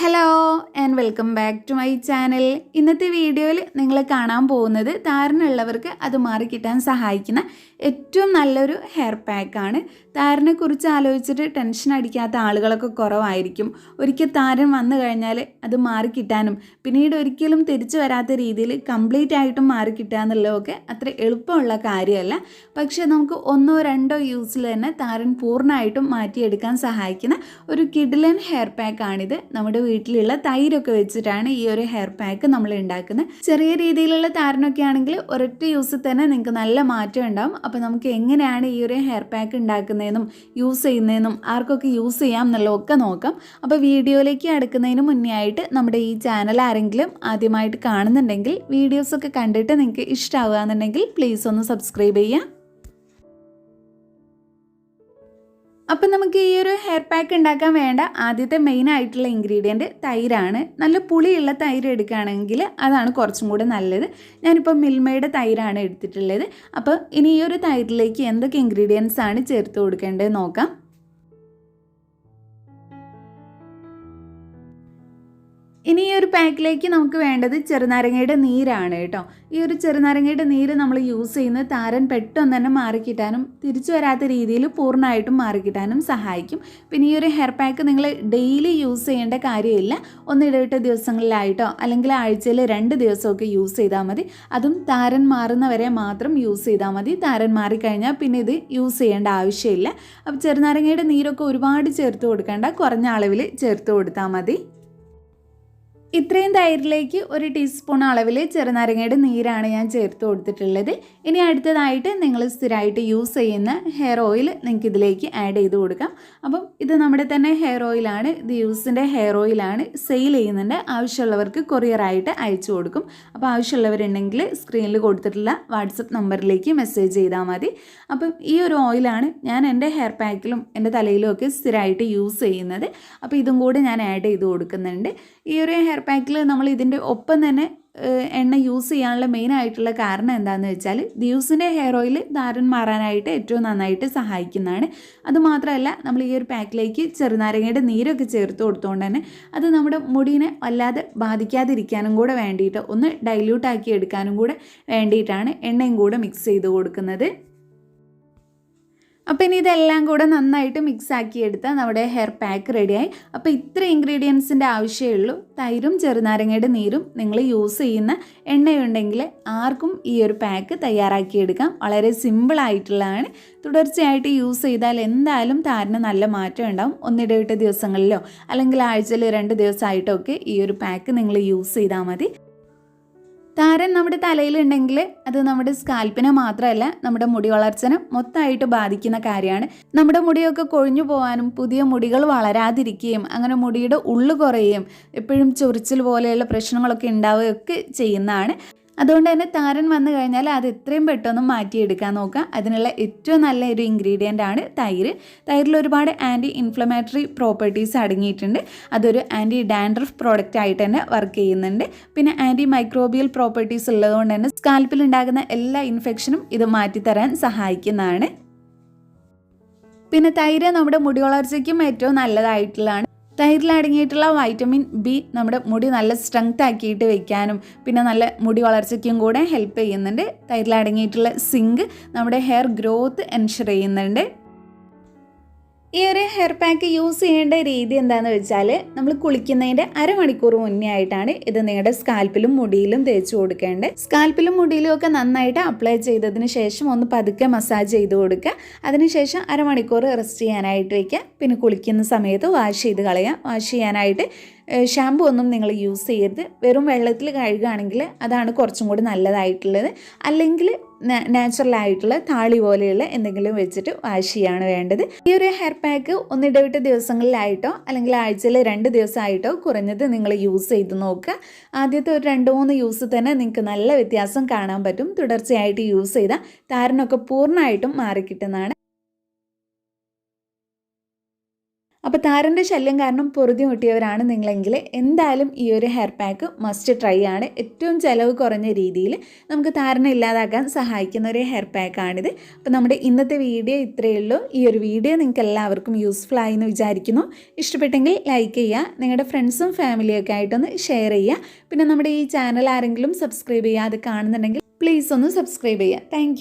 Hello and welcome back to my channel ഇന്നത്തെ വീഡിയോയിൽ നിങ്ങൾ കാണാൻ പോകുന്നത് താരനുള്ളവർക്ക് അത് മാറിക്കിട്ടാൻ സഹായിക്കുന്ന ഏറ്റവും നല്ലൊരു ഹെയർ പാക്കാണ് താരനെക്കുറിച്ച് ആലോചിച്ചിട്ട് ടെൻഷൻ അടിക്കാത്ത ആളുകളൊക്കെ കുറവായിരിക്കും. ഒരിക്കൽ താരൻ വന്നു കഴിഞ്ഞാൽ അത് മാറിക്കിട്ടാനും പിന്നീട് ഒരിക്കലും തിരിച്ചു വരാത്ത രീതിയിൽ കംപ്ലീറ്റ് ആയിട്ടും മാറിക്കിട്ടുക എന്നുള്ളതൊക്കെ അത്ര എളുപ്പമുള്ള കാര്യമല്ല. പക്ഷേ നമുക്ക് ഒന്നോ രണ്ടോ യൂസിൽ തന്നെ താരൻ പൂർണമായിട്ടും മാറ്റിയെടുക്കാൻ സഹായിക്കുന്ന ഒരു കിഡിലൻ ഹെയർ പാക്കാണിത് നമ്മുടെ വീട്ടിലുള്ള തൈരൊക്കെ വെച്ചിട്ടാണ് ഈ ഒരു ഹെയർ പാക്ക് നമ്മൾ ഉണ്ടാക്കുന്നത് ചെറിയ രീതിയിലുള്ള താരനൊക്കെ ആണെങ്കിൽ ഒരൊറ്റ യൂസിൽ തന്നെ നിങ്ങൾക്ക് നല്ല മാറ്റം ഉണ്ടാവും അപ്പോൾ നമുക്ക് എങ്ങനെയാണ് ഈ ഒരു ഹെയർ പാക്ക് ഉണ്ടാക്കുന്നതെന്നും യൂസ് ചെയ്യുന്നതെന്നും ആർക്കൊക്കെ യൂസ് ചെയ്യാം എന്നുള്ളതൊക്കെ നോക്കാം. അപ്പോൾ വീഡിയോയിലേക്ക് അടുക്കുന്നതിന് മുന്നേ ആയിട്ട് നമ്മുടെ ഈ ചാനൽ ആരെങ്കിലും ആദ്യമായിട്ട് കാണുന്നുണ്ടെങ്കിൽ വീഡിയോസൊക്കെ കണ്ടിട്ട് നിങ്ങൾക്ക് ഇഷ്ടമാവുക എന്നുണ്ടെങ്കിൽ പ്ലീസ് ഒന്ന് സബ്സ്ക്രൈബ് ചെയ്യാം. അപ്പം നമുക്ക് ഈ ഒരു ഹെയർ പാക്ക് ഉണ്ടാക്കാൻ വേണ്ട ആദ്യത്തെ മെയിൻ ആയിട്ടുള്ള ഇൻഗ്രീഡിയന്റ് തൈരാണ്. നല്ല പുളിയുള്ള തൈര് എടുക്കുകയാണെങ്കിൽ അതാണ് കുറച്ചും കൂടെ നല്ലത്. ഞാനിപ്പോൾ മിൽമയുടെ തൈരാണ് എടുത്തിട്ടുള്ളത്. അപ്പോൾ ഇനി ഈ ഒരു തൈരിലേക്ക് എന്തൊക്കെ ഇൻഗ്രീഡിയൻസ് ആണ് ചേർത്ത് കൊടുക്കേണ്ടത് നോക്കാം. ഇനി ഈ ഒരു പാക്കിലേക്ക് നമുക്ക് വേണ്ടത് ചെറുനാരങ്ങയുടെ നീരാണ് കേട്ടോ. ഈ ഒരു ചെറുനാരങ്ങയുടെ നീര് നമ്മൾ യൂസ് ചെയ്യുന്നത് താരൻ പെട്ടെന്ന് തന്നെ മാറിക്കിട്ടാനും തിരിച്ചു വരാത്ത രീതിയിൽ പൂർണമായിട്ടും മാറിക്കിട്ടാനും സഹായിക്കും. പിന്നെ ഈ ഒരു ഹെയർ പാക്ക് നിങ്ങൾ ഡെയിലി യൂസ് ചെയ്യേണ്ട കാര്യമില്ല. ഒന്നിടവിട്ട ദിവസങ്ങളിലായിട്ടോ അല്ലെങ്കിൽ ആഴ്ചയിൽ രണ്ട് ദിവസമൊക്കെ യൂസ് ചെയ്താൽ മതി. അതും താരൻ മാറുന്നവരെ മാത്രം യൂസ് ചെയ്താൽ മതി. താരൻ മാറിക്കഴിഞ്ഞാൽ പിന്നെ ഇത് യൂസ് ചെയ്യേണ്ട ആവശ്യമില്ല. അപ്പോൾ ചെറുനാരങ്ങയുടെ നീരൊക്കെ ഒരുപാട് ചേർത്ത് കൊടുക്കേണ്ട. കുറഞ്ഞ അളവിൽ ചേർത്ത് കൊടുത്താൽ മതി. ഇത്രയും തൈരിലേക്ക് ഒരു ടീസ്പൂൺ അളവിൽ ചെറുനാരങ്ങയുടെ നീരാണ് ഞാൻ ചേർത്ത് കൊടുത്തിട്ടുള്ളത്. ഇനി അടുത്തതായിട്ട് നിങ്ങൾ സ്ഥിരമായിട്ട് യൂസ് ചെയ്യുന്ന ഹെയർ ഓയിൽ നിങ്ങൾക്ക് ഇതിലേക്ക് ആഡ് ചെയ്ത് കൊടുക്കാം. അപ്പം ഇത് നമ്മുടെ തന്നെ ഹെയർ ഓയിലാണ് ഇത് യൂസിന്റെ ഹെയർ ഓയിലാണ് സെയിൽ ചെയ്യുന്നുണ്ട്. ആവശ്യമുള്ളവർക്ക് കൊറിയറായിട്ട് അയച്ചു കൊടുക്കും. അപ്പോൾ ആവശ്യമുള്ളവരുണ്ടെങ്കിൽ സ്ക്രീനിൽ കൊടുത്തിട്ടുള്ള വാട്സപ്പ് നമ്പറിലേക്ക് മെസ്സേജ് ചെയ്താൽ മതി. അപ്പം ഈ ഒരു ഓയിലാണ് ഞാൻ എന്റെ ഹെയർ പാക്കിലും എന്റെ തലയിലും ഒക്കെ സ്ഥിരമായിട്ട് യൂസ് ചെയ്യുന്നത്. അപ്പോൾ ഇതും കൂടെ ഞാൻ ആഡ് ചെയ്ത് കൊടുക്കുന്നുണ്ട്. ഈ ഒരു ഹെയർ പാക്കിൽ നമ്മൾ ഇതിന്റെ ഒപ്പം തന്നെ എണ്ണ യൂസ് ചെയ്യാനുള്ള മെയിൻ ആയിട്ടുള്ള കാരണം എന്താണെന്ന് വെച്ചാൽ ദിവസിന്റെ ഹെയർ ഓയിൽ ധാരൻ മാറാനായിട്ട് ഏറ്റവും നന്നായിട്ട് സഹായിക്കുന്നതാണ്. അതുമാത്രമല്ല നമ്മൾ ഈ ഒരു പാക്കിലേക്ക് ചെറുനാരങ്ങയുടെ നീരൊക്കെ ചേർത്ത് കൊടുത്തുകൊണ്ട് തന്നെ അത് നമ്മുടെ മുടിനെ വല്ലാതെ ബാധിക്കാതിരിക്കാനും കൂടെ വേണ്ടിയിട്ട് ഒന്ന് ഡൈല്യൂട്ട് ആക്കി എടുക്കാനും കൂടെ വേണ്ടിയിട്ടാണ് എണ്ണയും കൂടെ മിക്സ് ചെയ്ത് കൊടുക്കുന്നത്. അപ്പോൾ ഇനി ഇതെല്ലാം കൂടെ നന്നായിട്ട് മിക്സ് ആക്കിയെടുത്താൽ നമ്മുടെ ഹെയർ പാക്ക് റെഡിയായി അപ്പോൾ ഇത്ര ഇൻഗ്രീഡിയൻസിന്റെ ആവശ്യമേ ഉള്ളൂ. തൈരും ചെറുനാരങ്ങയുടെ നീരും നിങ്ങൾ യൂസ് ചെയ്യുന്ന എണ്ണയുണ്ടെങ്കിൽ ആർക്കും ഈ ഒരു പാക്ക് തയ്യാറാക്കിയെടുക്കാം വളരെ സിമ്പിളായിട്ടുള്ളതാണ് തുടർച്ചയായിട്ട് യൂസ് ചെയ്താൽ എന്തായാലും താരന് നല്ല മാറ്റം ഉണ്ടാവും. ഒന്നിടവിട്ട ദിവസങ്ങളിലോ അല്ലെങ്കിൽ ആഴ്ചയിൽ രണ്ട് ദിവസമായിട്ടോ ഒക്കെ ഈ ഒരു പാക്ക് നിങ്ങൾ യൂസ് ചെയ്താൽ മതി. താരൻ നമ്മുടെ തലയിലുണ്ടെങ്കിൽ അത് നമ്മുടെ സ്കാൽപ്പിനെ മാത്രമല്ല നമ്മുടെ മുടി വളർച്ചനെ മൊത്തമായിട്ട് ബാധിക്കുന്ന കാര്യമാണ്. നമ്മുടെ മുടിയൊക്കെ കൊഴിഞ്ഞു പോകാനും പുതിയ മുടികൾ വളരാതിരിക്കുകയും അങ്ങനെ മുടിയുടെ ഉള്ളു കുറയുകയും എപ്പോഴും ചൊറിച്ചിൽ പോലെയുള്ള പ്രശ്നങ്ങളൊക്കെ ഉണ്ടാവുകയൊക്കെ ചെയ്യുന്നതാണ്. അതുകൊണ്ട് തന്നെ താരൻ വന്നു കഴിഞ്ഞാൽ അത് എത്രയും പെട്ടെന്ന് മാറ്റിയെടുക്കാൻ നോക്കുക. അതിനുള്ള ഏറ്റവും നല്ല ഒരു ഇൻഗ്രീഡിയന്റ് ആണ് തൈര്. തൈരിൽ ഒരുപാട് ആന്റി ഇൻഫ്ലമേറ്ററി പ്രോപ്പർട്ടീസ് അടങ്ങിയിട്ടുണ്ട്. അതൊരു ആന്റി ഡാൻഡ്രഫ് പ്രോഡക്റ്റ് ആയിട്ട് തന്നെ വർക്ക് ചെയ്യുന്നുണ്ട്. പിന്നെ ആന്റി മൈക്രോബിയൽ പ്രോപ്പർട്ടീസ് ഉള്ളതുകൊണ്ട് തന്നെ സ്കാൽപ്പിൽ ഉണ്ടാകുന്ന എല്ലാ ഇൻഫെക്ഷനും ഇത് മാറ്റിത്തരാൻ സഹായിക്കുന്നതാണ്. പിന്നെ തൈര് നമ്മുടെ മുടി വളർച്ചയ്ക്കും ഏറ്റവും നല്ലതായിട്ടുള്ളതാണ്. തൈരിൽ അടങ്ങിയിട്ടുള്ള വൈറ്റമിൻ ബി നമ്മുടെ മുടി നല്ല സ്ട്രെങ്ത് ആക്കിയിട്ട് വെക്കാനും പിന്നെ നല്ല മുടി വളർച്ചയ്ക്കും കൂടെ ഹെൽപ്പ് ചെയ്യുന്നുണ്ട്. തൈരിൽ അടങ്ങിയിട്ടുള്ള സിങ്ക് നമ്മുടെ ഹെയർ ഗ്രോത്ത് എൻഷർ ചെയ്യുന്നുണ്ട്. ഈ ഒരു ഹെയർ പാക്ക് യൂസ് ചെയ്യേണ്ട രീതി എന്താണെന്ന് വെച്ചാൽ നമ്മൾ കുളിക്കുന്നതിന്റെ അരമണിക്കൂർ മുന്നേ ആയിട്ടാണ് ഇത് നിങ്ങളുടെ സ്കാൽപ്പിലും മുടിയിലും തേച്ച് കൊടുക്കേണ്ടത്. സ്കാൽപ്പിലും മുടിയിലും ഒക്കെ നന്നായിട്ട് അപ്ലൈ ചെയ്തതിന് ശേഷം ഒന്ന് പതുക്കെ മസാജ് ചെയ്ത് കൊടുക്കുക. അതിനുശേഷം അരമണിക്കൂർ റെസ്റ്റ് ചെയ്യാനായിട്ട് വയ്ക്കുക. പിന്നെ കുളിക്കുന്ന സമയത്ത് വാഷ് ചെയ്ത് കളയുക. വാഷ് ചെയ്യാനായിട്ട് ഷാമ്പു ഒന്നും നിങ്ങൾ യൂസ് ചെയ്യരുത്. വെറും വെള്ളത്തിൽ കഴുകുകയാണെങ്കിൽ അതാണ് കുറച്ചും കൂടി നല്ലതായിട്ടുള്ളത്. അല്ലെങ്കിൽ നാച്ചുറൽ ആയിട്ടുള്ള താളി പോലെയുള്ള എന്തെങ്കിലും വെച്ചിട്ട് വാഷ് ചെയ്യാണ് വേണ്ടത്. ഈ ഒരു ഹെയർ പാക്ക് ഒന്നിടവിട്ട ദിവസങ്ങളിലായിട്ടോ അല്ലെങ്കിൽ ആഴ്ചയിൽ രണ്ട് ദിവസമായിട്ടോ കുറഞ്ഞത് നിങ്ങൾ യൂസ് ചെയ്ത് നോക്കുക. ആദ്യത്തെ ഒരു രണ്ട് മൂന്ന് യൂസ് തന്നെ നിങ്ങൾക്ക് നല്ല വ്യത്യാസം കാണാൻ പറ്റും. തുടർച്ചയായിട്ട് യൂസ് ചെയ്താൽ താരനൊക്കെ പൂർണമായിട്ടും മാറിക്കിട്ടുന്നതാണ്. അപ്പോൾ താരന്റെ ശല്യം കാരണം പൊറുതി മുട്ടിയവരാണ് നിങ്ങളെങ്കിൽ എന്തായാലും ഈ ഒരു ഹെയർ പാക്ക് മസ്റ്റ് ട്രൈ ആണ്. ഏറ്റവും ചിലവ് കുറഞ്ഞ രീതിയിൽ നമുക്ക് താരനെ ഇല്ലാതാക്കാൻ സഹായിക്കുന്ന ഒരു ഹെയർ പാക്കാണിത് അപ്പോൾ നമ്മുടെ ഇന്നത്തെ വീഡിയോ ഇത്രയേ ഉള്ളൂ. ഈ ഒരു വീഡിയോ നിങ്ങൾക്ക് എല്ലാവർക്കും യൂസ്ഫുൾ ആയി എന്ന് വിചാരിക്കുന്നു. ഇഷ്ടപ്പെട്ടെങ്കിൽ ലൈക്ക് ചെയ്യുക നിങ്ങളുടെ ഫ്രണ്ട്സും ഫാമിലിയൊക്കെ ആയിട്ടൊന്ന് ഷെയർ ചെയ്യുക. പിന്നെ നമ്മുടെ ഈ ചാനൽ ആരെങ്കിലും സബ്സ്ക്രൈബ് ചെയ്യാതെ കാണുന്നുണ്ടെങ്കിൽ പ്ലീസ് ഒന്ന് സബ്സ്ക്രൈബ് ചെയ്യുക. താങ്ക്